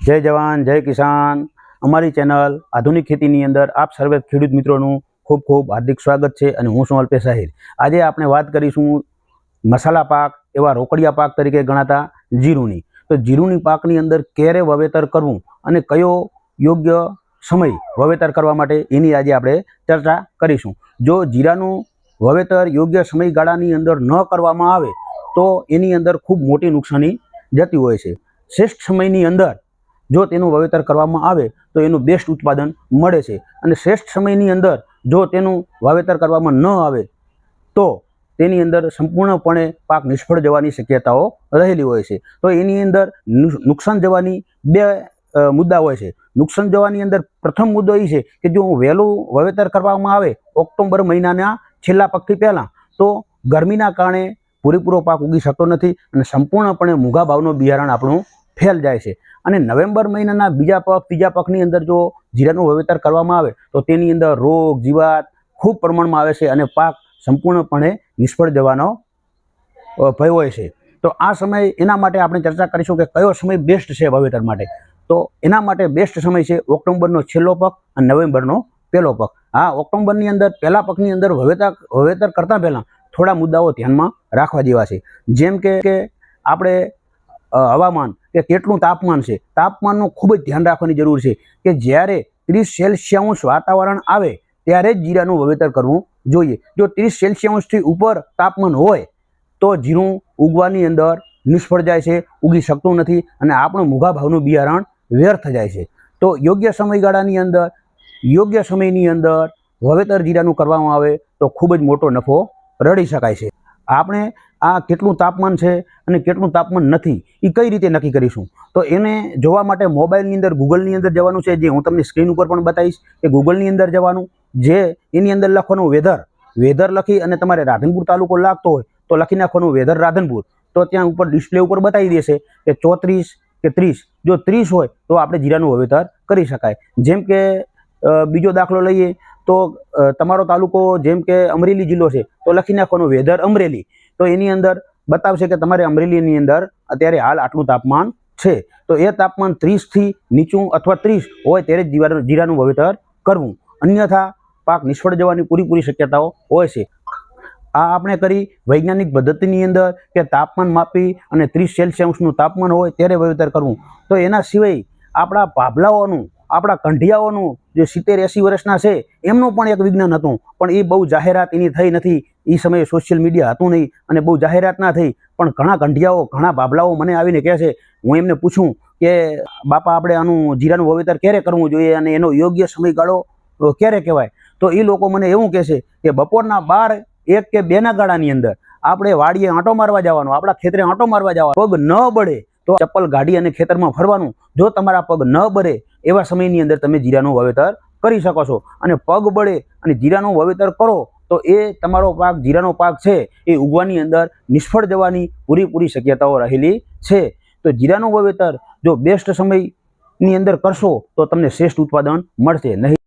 જય જવાન, જય કિસાન. અમારી ચેનલ આધુનિક ખેતીની અંદર આપ સર્વે ખેડૂત મિત્રોનું ખૂબ ખૂબ હાર્દિક સ્વાગત છે અને હું છું અલ્પેશ આહિર. આજે આપણે વાત કરીશું મસાલા પાક એવા રોકડિયા પાક તરીકે ગણાતા જીરુની. તો જીરુની પાકની અંદર ક્યારે વાવેતર કરવું અને કયો યોગ્ય સમય વાવેતર કરવા માટે એની આજે આપણે ચર્ચા કરીશું. જો જીરાનું વાવેતર યોગ્ય સમયગાળાની અંદર ન કરવામાં આવે તો એની અંદર ખૂબ મોટી નુકસાની જતી હોય છે. શ્રેષ્ઠ સમયની અંદર જો તેનું વાવેતર કરવામાં આવે તો એનું બેસ્ટ ઉત્પાદન મળે છે. અને શ્રેષ્ઠ સમયની અંદર જો તેનું વાવેતર કરવામાં ન આવે તો તેની અંદર સંપૂર્ણપણે પાક નિષ્ફળ જવાની શક્યતાઓ રહેલી હોય છે. તો એની અંદર નુકસાન જવાની બે મુદ્દા હોય છે. નુકસાન જવાની અંદર પ્રથમ મુદ્દો એ છે કે જો વહેલું વાવેતર કરવામાં આવે ઓક્ટોબર મહિનાના છેલ્લા પગથી પહેલાં, તો ગરમીના કારણે પૂરેપૂરો પાક ઉગી શકતો નથી અને સંપૂર્ણપણે મૂંઘા ભાવનું બિયારણ આપણું ફેલ જાય છે. અને નવેમ્બર મહિનાના બીજા પગ, ત્રીજા પગની અંદર જો જીરાનું વાવેતર કરવામાં આવે, તો તેની અંદર રોગ, જીવાત ખૂબ પ્રમાણમાં આવે છે અને પાક સંપૂર્ણપણે નિષ્ફળ જવાનો ભય હોય છે. તો આ સમય એના માટે આપણે ચર્ચા કરીશું કે કયો સમય બેસ્ટ છે વાવેતર માટે. તો એના માટે બેસ્ટ સમય છે ઓક્ટોબરનો છેલ્લો પગ અને નવેમ્બરનો પહેલો પગ. હા, ઓક્ટોબરની અંદર, પહેલા પગની અંદર વાવેતર વાવેતર કરતાં પહેલાં થોડા મુદ્દાઓ ધ્યાનમાં રાખવા જેવા છે. જેમ કે આપણે હવામાન કે કેટલું તાપમાન છે. તાપમાનનું ખૂબ જ ધ્યાન રાખવાની જરૂર છે કે જ્યારે ત્રીસ સેલ્સિયસ વાતાવરણ આવે ત્યારે જ જીરાનું વાવેતર કરવું જોઈએ. જો ત્રીસ સેલ્સિયસથી ઉપર તાપમાન હોય તો જીરું ઉગવાની અંદર નિષ્ફળ જાય છે, ઉગી શકતું નથી અને આપણું મૂઘા ભાવનું બિયારણ વ્યર્થ જાય છે. તો યોગ્ય સમયગાળાની અંદર, યોગ્ય સમયની અંદર વાવેતર જીરાનું કરવામાં આવે તો ખૂબ જ મોટો નફો રડી શકાય છે. આપણે આ કેટલું તાપમાન છે અને કેટલું તાપમાન નથી એ કઈ રીતે નક્કી કરીશું? તો એને જોવા માટે મોબાઈલની અંદર, ગૂગલની અંદર જવાનું છે, જે હું તમને સ્ક્રીન ઉપર પણ બતાવીશ, કે ગૂગલની અંદર જવાનું, જે એની અંદર લખવાનું વેધર. વેધર લખી અને તમારે રાધનપુર તાલુકો લાગતો હોય, તો લખી નાખવાનું વેધર રાધનપુર. તો ત્યાં ઉપર ડિસ્પ્લે ઉપર બતાવી દેશે કે ચોત્રીસ કે ત્રીસ. જો ત્રીસ હોય, તો આપણે જીરાનું વાવેતર કરી શકાય. જેમ કે બીજો દાખલો લઈએ તો તમારો તાલુકો જેમ કે અમરેલી જિલ્લો છે, તો લખી નાખવાનું વેધર અમરેલી. તો એની અંદર બતાવશે કે તમારે અમરેલીની અંદર અત્યારે હાલ આટલું તાપમાન છે. તો એ તાપમાન ત્રીસથી નીચું અથવા ત્રીસ હોય ત્યારે જ જીરાનું વાવેતર કરવું. અન્યથા પાક નિષ્ફળ જવાની પૂરેપૂરી શક્યતાઓ હોય છે. આ આપણે કરી વૈજ્ઞાનિક પદ્ધતિની અંદર કે તાપમાન માપી અને ત્રીસ સેલ્સિયસનું તાપમાન હોય ત્યારે વાવેતર કરવું. તો એના સિવાય આપણા ભાભલાઓનું આપણા કંઢિયાઓનું જે સિત્તેર એંસી વર્ષના છે, એમનું પણ એક વિજ્ઞાન હતું. પણ એ બહુ જાહેરાત એની થઈ નથી. એ સમયે સોશિયલ મીડિયા હતું નહીં અને બહુ જાહેરાત ના થઈ. પણ ઘણા ગંઢિયાઓ ઘણા ભાભલાઓ મને આવીને કહે છે, હું એમને પૂછું કે, બાપા, આપણે આનું જીરાનું વાવેતર ક્યારે કરવું જોઈએ અને એનો યોગ્ય સમયગાળો ક્યારે કહેવાય? તો એ લોકો મને એવું કહે છે કે, બપોરના બાર, એક કે બેના ગાળાની અંદર આપણે વાડીએ આંટો મારવા જવાનું, આપણા ખેતરે આંટો મારવા જવાનો. પગ ન બળે તો ચપ્પલ ગાડી અને ખેતરમાં ફરવાનું જો તમારા પગ ન બળે એવા સમયની અંદર તમે જીરાનું વાવેતર કરી શકો છો. અને પગ બળે અને જીરાનું વાવેતર કરો તો એ તમારો પાક, જીરાનો પાક છે એ ઉગવાની અંદર નિષ્ફળ જવાની પૂરેપૂરી શક્યતાઓ રહેલી છે. તો જીરાનું વાવેતર જો બેસ્ટ સમયની અંદર કરશો તો તમને શ્રેષ્ઠ ઉત્પાદન મળશે. નહીં